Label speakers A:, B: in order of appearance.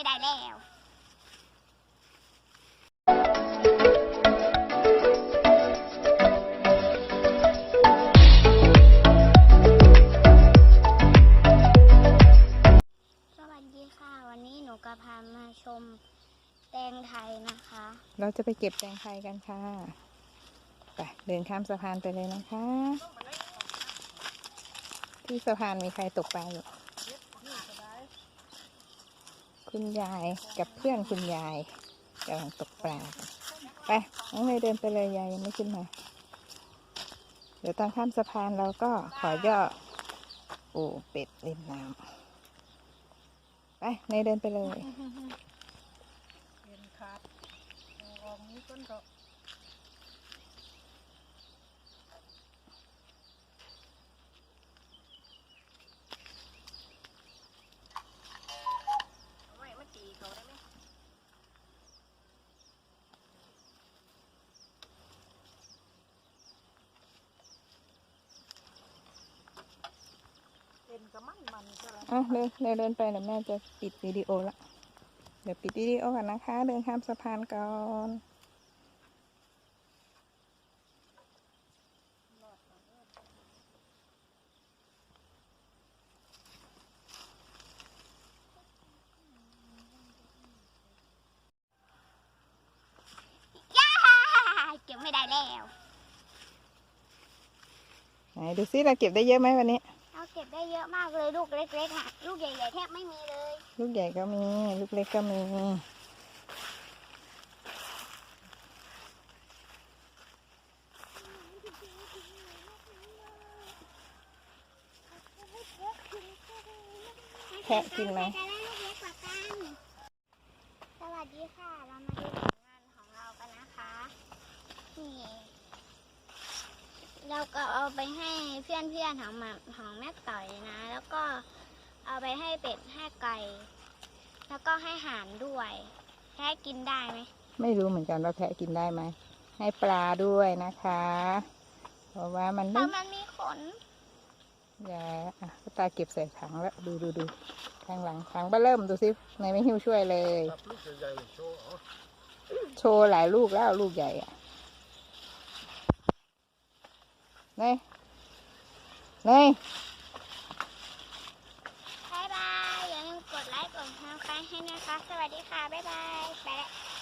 A: ไม่ได้แล้วสวัสดีค่ะวันนี้หนูกะพามาชมแตงไทยนะคะ
B: เราจะไปเก็บแตงไทยกันค่ะ ไปเดินข้ามสะพานไปเลยนะคะ ที่สะพานมีใครตกปลาอยู่ คุณยายกับเพื่อนคุณยายกำลังตกปลาไปน้องเลยเดินไปเลยยายยังไม่ขึ้นมาเดี๋ยวตอนข้ามสะพานเราก็ขอย่อปูเป็ดเล่นน้ำไปในเดินไปเลย
C: เดินขาดเอาออกนี้ต้นก็เอาไว้มาตีเขาได้ไหมเป็น กระมันมันก็แล้ว
B: อะเดินเดินเดินไปเดี๋ยวแม่จะปิดวิดีโอละเดี๋ยวปิดวิดีโอก่อนนะคะ เดินข้ามสะพานก่อน
A: ย่าเก็บไม่ได้แล้ว
B: ไหนดูซิเราเก็บได้เยอะไหมวันนี้
A: เราเก็บได้เยอะมากเลยลูกเล็กๆอะลูกใหญ่ๆแทบไม่มีเลย
B: ลูกใหญ่ก็มี ลูกเล็กก็มี แพะกินไหม
A: จะได้ลูกเล็กกว่ากัน สวัสดีค่ะ เรามาดูผลงานของเรากันนะคะ นี่ เราก็เอาไปให้เพื่อนๆของหมาของแม่ต่อยนะ แล้วก็เอาไปให้เป็ดให้ไก่ แล้วก็ให้ห่านด้วยแค่กินได้ไหม
B: ไม่รู้เหมือนกันว่าแพะกินได้ไหมให้ปลาด้วยนะคะ เพราะว่ามัน
A: เพ
B: ไม่
A: ราะมันมีขน
B: อย่าอะตาเก็บใส่ถังแล้วดูดูดูข้างหลังถังเบ้อเริ่มดูสิในไม่หิ้วช่วยเลย
D: จับลูกใหญ่ๆโชว์เอา
B: โชว์หลายลูกแล้วลูกใหญ่อะ เนยเนย
A: บายบายอย่าลืมกดไลค์กดแชร์ให้นะคะ สวัสดีค่ะ บ๊ายบาย ไปแล้ว